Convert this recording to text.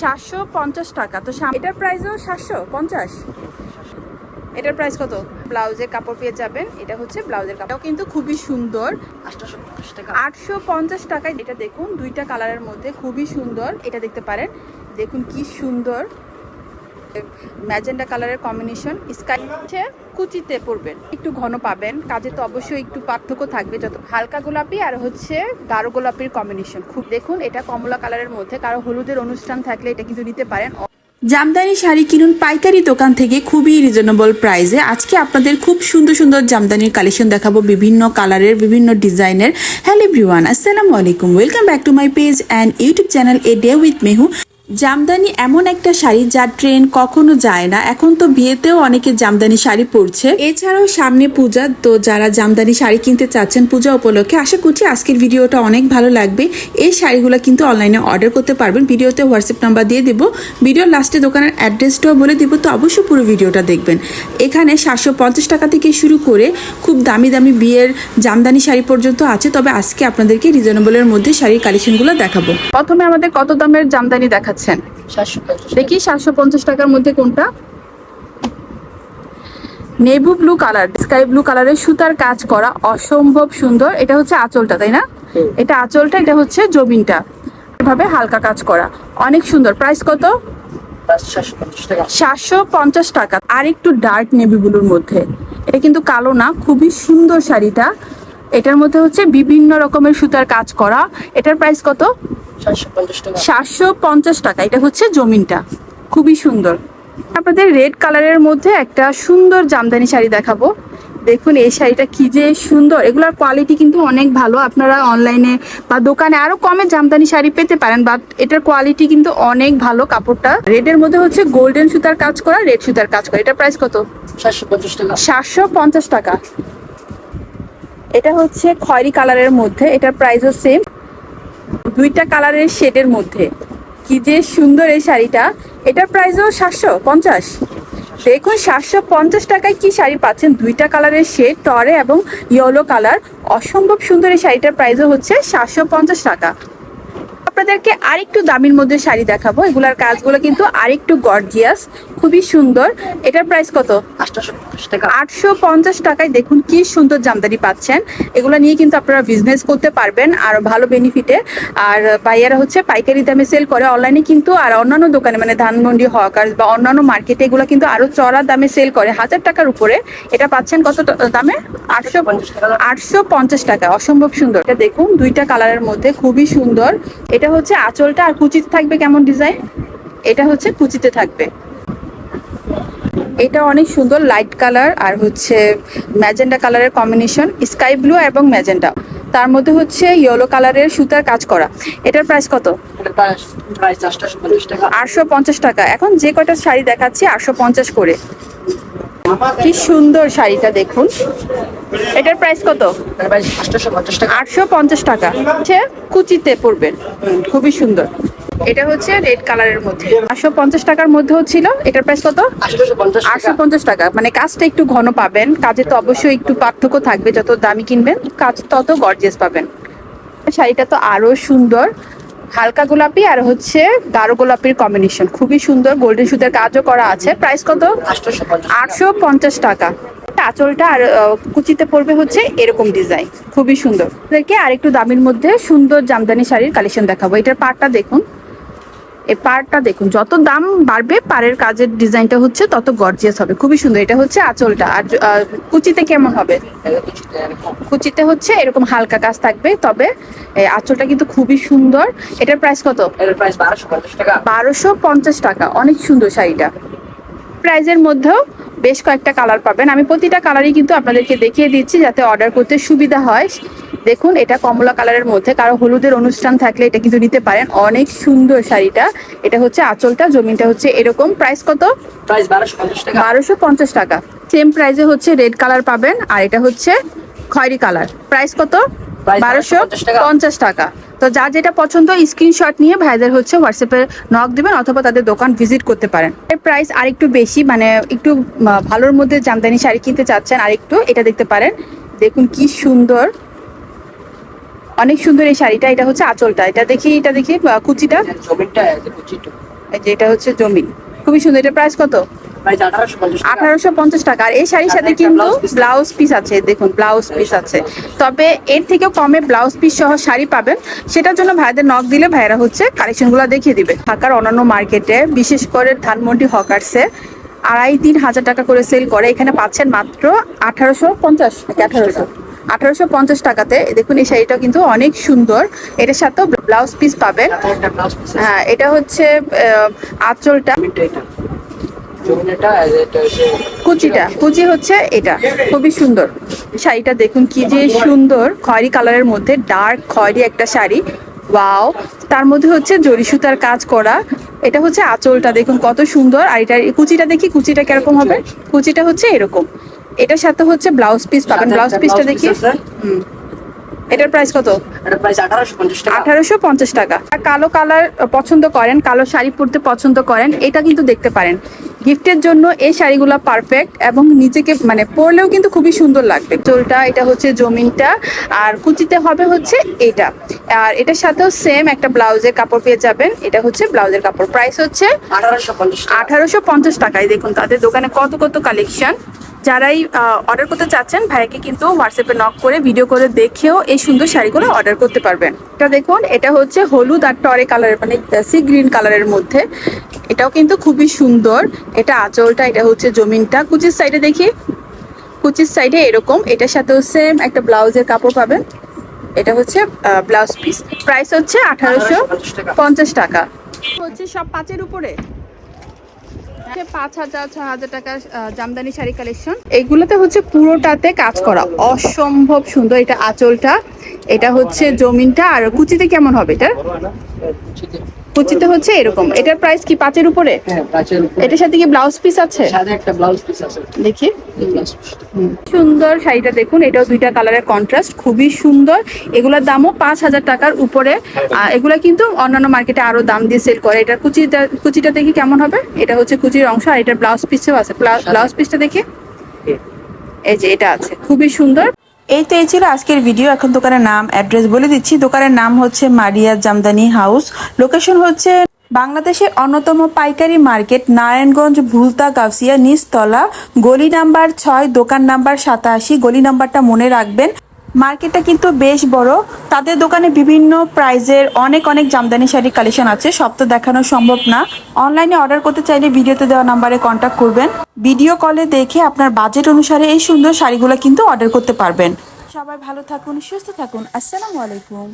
সাতশো পঞ্চাশ টাকা। তো এটার প্রাইসও সাতশো পঞ্চাশ। এটার প্রাইস কত? ব্লাউজের কাপড় পেয়ে যাবেন। এটা হচ্ছে ব্লাউজের কাপড়। কিন্তু খুবই সুন্দর। টাকা। আটশো পঞ্চাশ টাকায় এটা দেখুন দুইটা কালারের মধ্যে খুবই সুন্দর। এটা দেখতে পারেন। দেখুন কি সুন্দর। ম্যাজেন্ডা কালারের কম্বিনেশন স্কাই হচ্ছে কুচিতে পড়বেন। একটু ঘন পাবেন। কাজে তো অবশ্যই একটু পার্থক্য থাকবে যত হালকা গোলাপি আর হচ্ছে গাঢ় গোলাপির কম্বিনেশন খুব দেখুন, এটা কমলা কালারের মধ্যে, কারও হলুদের অনুষ্ঠান থাকলে এটা কিন্তু নিতে পারেন। জামদানি শাড়ি কিনুন পাইকারি দোকান থেকে খুবই রিজনেবল প্রাইসে আজকে আপনাদের খুব সুন্দর সুন্দর জামদানির কালেকশন দেখাবো বিভিন্ন কালারের বিভিন্ন ডিজাইনের হ্যালো এভরিওয়ান আসসালামু আলাইকুম। Welcome back to my page and YouTube channel a day with Mehu Jamdani এমন একটা শাড়ি যার ট্রেন কখনো যায় না। এখন তো বিয়েতেও অনেকে জামদানি শাড়ি পরছে। এছাড়াও সামনে পূজা, তো যারা জামদানি শাড়ি কিনতে চাচ্ছেন পূজা উপলক্ষে, আশা করছি আজকের ভিডিওটা অনেক ভালো লাগবে। এই শাড়িগুলো কিন্তু অনলাইনে অর্ডার করতে পারবেন। ভিডিওতে হোয়াটসঅ্যাপ নাম্বার দিয়ে দেবো। ভিডিওর লাস্টে দোকানের অ্যাড্রেসটাও বলে দিব, তো অবশ্যই পুরো ভিডিওটা দেখবেন। এখানে সাতশো পঞ্চাশ টাকা থেকে শুরু করে খুব দামি দামি বিয়ের জামদানি শাড়ি পর্যন্ত আছে। তবে আজকে আপনাদেরকে রিজনেবলের মধ্যে শাড়ির কালেকশনগুলো দেখাবো। প্রথমে আমাদের কত দামের জামদানি দেখাচ্ছেন পঞ্চাশ দেখি সাতশো পঞ্চাশ টাকার মধ্যে কোনটা? Navy blue colour sky blue কালারের সুতার কাজ করা অসম্ভব সুন্দর। এটা হচ্ছে আঁচলটা তাই না? এটা আঁচলটা এটা হচ্ছে জমিনটা। এভাবে হালকা কাজ করা। অনেক সুন্দর। প্রাইস কত? সাতশো পঞ্চাশ টাকা। সাতশো পঞ্চাশ টাকা। আর একটু ডার্ক নেভি ব্লুর মধ্যে। এটা কিন্তু কালো না খুবই সুন্দর শাড়িটা। এটার মধ্যে হচ্ছে বিভিন্ন রকমের সুতার কাজ করা। এটার প্রাইস কত? সাতশো পঞ্চাশ টাকা। এটা হচ্ছে জমিনটা। খুবই সুন্দর। আপনাদের রেড কালারের মধ্যে একটা সুন্দর জামদানি শাড়ি দেখাবো। দেখুন এই শাড়িটা কি যে সুন্দর। এগুলোর কোয়ালিটি কিন্তু অনেক ভালো। আপনারা অনলাইনে বা দোকানে আরও কমে জামদানি শাড়ি পেতে পারেন বাট এটার কোয়ালিটি কিন্তু অনেক ভালো কাপড়টা। রেডের মধ্যে হচ্ছে গোল্ডেন সুতার কাজ করা রেড সুতার কাজ করা। এটার প্রাইস কত? সাতশো পঞ্চাশ টাকা। সাতশো পঞ্চাশ টাকা। এটা হচ্ছে খয়েরি কালারের মধ্যে, এটার প্রাইসও সেম দুইটা কালারের শেডের মধ্যে। কি যে সুন্দর এই শাড়িটা। এটার প্রাইসও সাতশো পঞ্চাশ। দেখুন, সাতশো পঞ্চাশ টাকায় কি শাড়ি পাচ্ছেন? দুইটা কালারের শেড টরে এবং ইয়েলো কালার অসম্ভব সুন্দর এই শাড়িটার প্রাইসও হচ্ছে সাতশো পঞ্চাশ টাকা। আপনাদেরকে আরেকটু দামির মধ্যে শাড়ি দেখাবো। এগুলার কাজগুলো কিন্তু আরেকটু গর্জিয়াস খুবই সুন্দর। এটার প্রাইস কত? আটশো পঞ্চাশ টাকায় দেখুন কি সুন্দর জামদানি পাচ্ছেন। এগুলো নিয়ে কিন্তু আপনারা বিজনেস করতে পারবেন আর ভালো বেনিফিটে আর ভাইয়ারা হচ্ছে পাইকারি দামে সেল করে অনলাইনে কিন্তু আর অন্যান্য দোকানে মানে ধানমন্ডি হকার বা অন্যান্য মার্কেটে এগুলো কিন্তু আরও চড়া দামে সেল করে। হাজার টাকার উপরে। এটা পাচ্ছেন কত দামে? আটশো আটশো পঞ্চাশ টাকা। অসম্ভব সুন্দর। এটা দেখুন দুইটা কালারের মধ্যে খুবই সুন্দর। এটা হচ্ছে আঁচলটা আর কুচিতে থাকবে কেমন ডিজাইন? এটা হচ্ছে কুচিতে থাকবে। এটা অনেক সুন্দর লাইট কালার আর হচ্ছে ম্যাজেন্ডা কালারের কম্বিনেশন স্কাই ব্লু এবং ম্যাজেন্ডা তার মধ্যে হচ্ছে ইয়েলো কালারের সুতার কাজ করা। এটার প্রাইস কত? আটশো পঞ্চাশ টাকা। এখন যে কয়টা শাড়ি দেখাচ্ছি আটশো পঞ্চাশ করে। কি সুন্দর শাড়িটা দেখুন। এটার প্রাইস কত? আটশো পঞ্চাশ টাকা। কুচিতে পড়বেন খুবই সুন্দর। এটা হচ্ছে রেড কালারের মধ্যে। আটশো পঞ্চাশ টাকার মধ্যেও ছিল। এটার প্রাইস কত? আটশো পঞ্চাশ টাকা। মানে কাজটা একটু ঘন পাবেন। কাজে তো অবশ্যই একটু পার্থক্য থাকবে। যত দামি কিনবেন কাজ তত গর্জিয়াস পাবেন। শাড়িটা তো আরও সুন্দর। হালকা গোলাপি আর হচ্ছে গাঢ় গোলাপির কম্বিনেশন খুবই সুন্দর গোল্ডেন সুতের কাজও করা আছে। প্রাইস কত? আটশো পঞ্চাশ টাকা। আঁচলটা আর কুচিতে পড়বে হচ্ছে এরকম ডিজাইন খুবই সুন্দর। আর একটু দামের মধ্যে সুন্দর জামদানি শাড়ির কালেকশন দেখাবো। এটার পাটটা দেখুন। এই পাড়টা দেখুন যত দাম বাড়বে পাড়ের কাজের ডিজাইনটা হচ্ছে তত গর্জিয়াস হবে। খুবই সুন্দর এটা হচ্ছে আঁচলটা। আর কুচিতে কেমন হবে? কুচিতে হচ্ছে এরকম হালকা কাজ থাকবে তবে এই আঁচলটা কিন্তু খুবই সুন্দর। এটার প্রাইস কত? বারোশো পঞ্চাশ টাকা। অনেক সুন্দর শাড়িটা। প্রাইজের মধ্যেও বেশ কয়েকটা কালার পাবেন। আমি প্রতিটা কালারই কিন্তু আপনাদেরকে দেখিয়ে দিচ্ছি যাতে অর্ডার করতে সুবিধা হয়। দেখুন এটা কমলা কালারের মধ্যে। কারও হলুদের অনুষ্ঠান থাকলে এটা কিন্তু নিতে পারেন। অনেক সুন্দর শাড়িটা। এটা হচ্ছে আঁচলটা জমিনটা হচ্ছে এরকম। প্রাইস কত? প্রাইস বারোশো পঞ্চাশ টাকা। সেম প্রাইসে হচ্ছে রেড কালার পাবেন আর এটা হচ্ছে খয়েরি কালার প্রাইস কত? বারোশো টাকা। পঞ্চাশ টাকা। তো যা যেটা পছন্দ স্ক্রিনশট নিয়ে ভাইদের হচ্ছে হোয়াটসঅ্যাপে নক দিবেন অথবা তাদের দোকান ভিজিট করতে পারেন। এর প্রাইস আর একটু বেশি মানে একটু ভালোর মধ্যে জামদানি শাড়ি কিনতে চাচ্ছেন আর একটু এটা দেখতে পারেন। দেখুন কি সুন্দর। অনেক সুন্দর এই শাড়িটা এটা হচ্ছে আঁচলটা। এটা দেখি এটা দেখি কুচিটা। এটা হচ্ছে জমি খুবই সুন্দর এটা প্রাইস কত? আঠারোশো পঞ্চাশ টাকা। আর এই শাড়ির সাথে কিন্তু ব্লাউজ পিস আছে। দেখুন ব্লাউজ পিস আছে। তবে এর থেকেও কমে ব্লাউজ পিস সহ শাড়ি পাবেন। সেটার জন্য ভাইদের নক দিলে ভাইরা হচ্ছে কালেকশনগুলো দেখিয়ে দিবে। ঢাকার অন্যান্য মার্কেটে বিশেষ করে ধানমন্ডি হকার্সে আড়াই তিন হাজার টাকা করে সেল করে। এখানে পাচ্ছেন মাত্র আঠারোশো পঞ্চাশ নাকি আঠারোশো। আঠারোশো পঞ্চাশ টাকাতে দেখুন এই শাড়িটা কিন্তু অনেক সুন্দর। এটার সাথেও ব্লাউজ পিস পাবেন। হ্যাঁ এটা হচ্ছে আঁচলটা। এটা। এটা কুচিটা। কুচি হচ্ছে এটা। খুবই সুন্দর। শাড়িটা দেখুন কি যে সুন্দর। খয়েরি কালারের মধ্যে ডার্ক খয়েরি একটা শাড়ি। ওয়াও। তার মধ্যে হচ্ছে জরি সুতার কাজ করা। এটা হচ্ছে আঁচলটা। দেখুন কত সুন্দর। আর এটার কুচিটা দেখি কুচিটা কীরকম হবে? কুচিটা হচ্ছে এরকম। এটার সাথে হচ্ছে ব্লাউজ পিস পাবেন। ব্লাউজ পিসটা দেখি। হুম। এটার প্রাইস কত? আঠারোশো পঞ্চাশ টাকা। কালো কালার পছন্দ করেন কালো শাড়ি পরতে পছন্দ করেন এটা কিন্তু দেখতে পারেন। গিফটের জন্য এই শাড়িগুলো পারফেক্ট এবং নিজেকে মানে পরলেও কিন্তু খুবই সুন্দর লাগবে। চোলটা এটা হচ্ছে জমিনটা আর কুচিতে হবে হচ্ছে এটা। আর এটার সাথেও সেম একটা ব্লাউজের কাপড় পেয়ে যাবেন। এটা হচ্ছে ব্লাউজের কাপড়। প্রাইস হচ্ছে আঠারোশো পঞ্চাশ টাকা। আঠারোশো পঞ্চাশ টাকায়। দেখুন তাদের দোকানে কত কত কালেকশন যারাই অর্ডার করতে চাচ্ছেন, ভাইকে কিন্তু হোয়াটসঅ্যাপে নক করে ভিডিও করে দেখেও এই সুন্দর শাড়িগুলো অর্ডার করতে পারবেন। এটা দেখুন, এটা হচ্ছে হলুদ আর টরে কালারের মানে সি গ্রিন কালারের মধ্যে। এটাও কিন্তু খুবই সুন্দর। এটা আঁচলটা, এটা হচ্ছে জমিনটা। কুচির সাইডে দেখি। কুচির সাইডে এরকম। এটার সাথেও সেম একটা ব্লাউজের কাপড় পাবেন। এটা হচ্ছে ব্লাউজ পিস প্রাইস হচ্ছে আঠারোশো পঞ্চাশ টাকা। হচ্ছে সব পাঁচের উপরে? পাঁচ হাজার ছ হাজার টাকা জামদানি শাড়ি কালেকশন এইগুলোতে হচ্ছে পুরোটাতে কাজ করা। অসম্ভব সুন্দর এটা আঁচলটা। এটা হচ্ছে জমিনটা। আর কুচিতে কেমন হবে এটা কুচিতে হচ্ছে এরকম? এটার প্রাইস কি পাঁচের উপরে? হ্যাঁ প্রাচীর উপরে। এটার সাথে কি ব্লাউজ পিস আছে? একটা ব্লাউজ পিস আছে। দেখি। সুন্দর শাড়িটা দেখুন এটাও দুইটা কালারের কন্ট্রাস্ট খুবই সুন্দর। এগুলোর দামও পাঁচ হাজার টাকার উপরে। এগুলা কিন্তু অন্যান্য মার্কেটে আরও দাম দিয়ে সেল করে। এটার কুচিটা কুচিটা দেখি কেমন হবে? এটা হচ্ছে কুচির অংশ আর এটার ব্লাউজ পিসও আছে। ব্লাউজ পিসটা দেখি। এই যে এটা আছে খুবই সুন্দর। এই তো এই ছিল আজকের ভিডিও এখন দোকানের নাম অ্যাড্রেস বলে দিচ্ছি। দোকানের নাম হচ্ছে মারিয়া জামদানি হাউস লোকেশন হচ্ছে বাংলাদেশের অন্যতম পাইকারি মার্কেট, নারায়ণগঞ্জ, ভুলতা, গাউসিয়া, নিচতলা। গলি নাম্বার ছয়, দোকান নাম্বার সাতাশি। গলি নাম্বারটা মনে রাখবেন। মার্কেটটা কিন্তু বেশ বড়। তাদের দোকানে বিভিন্ন প্রাইজের অনেক অনেক জামদানি শাড়ি কালেকশন আছে। সব তো দেখানো সম্ভব না। অনলাইনে অর্ডার করতে চাইলে ভিডিওতে দেওয়া নাম্বারে কন্ট্যাক্ট করবেন। ভিডিও কলে দেখে আপনার বাজেট অনুসারে এই সুন্দর শাড়িগুলো কিন্তু অর্ডার করতে পারবেন। সবাই ভালো থাকুন, সুস্থ থাকুন। আসসালামু আলাইকুম।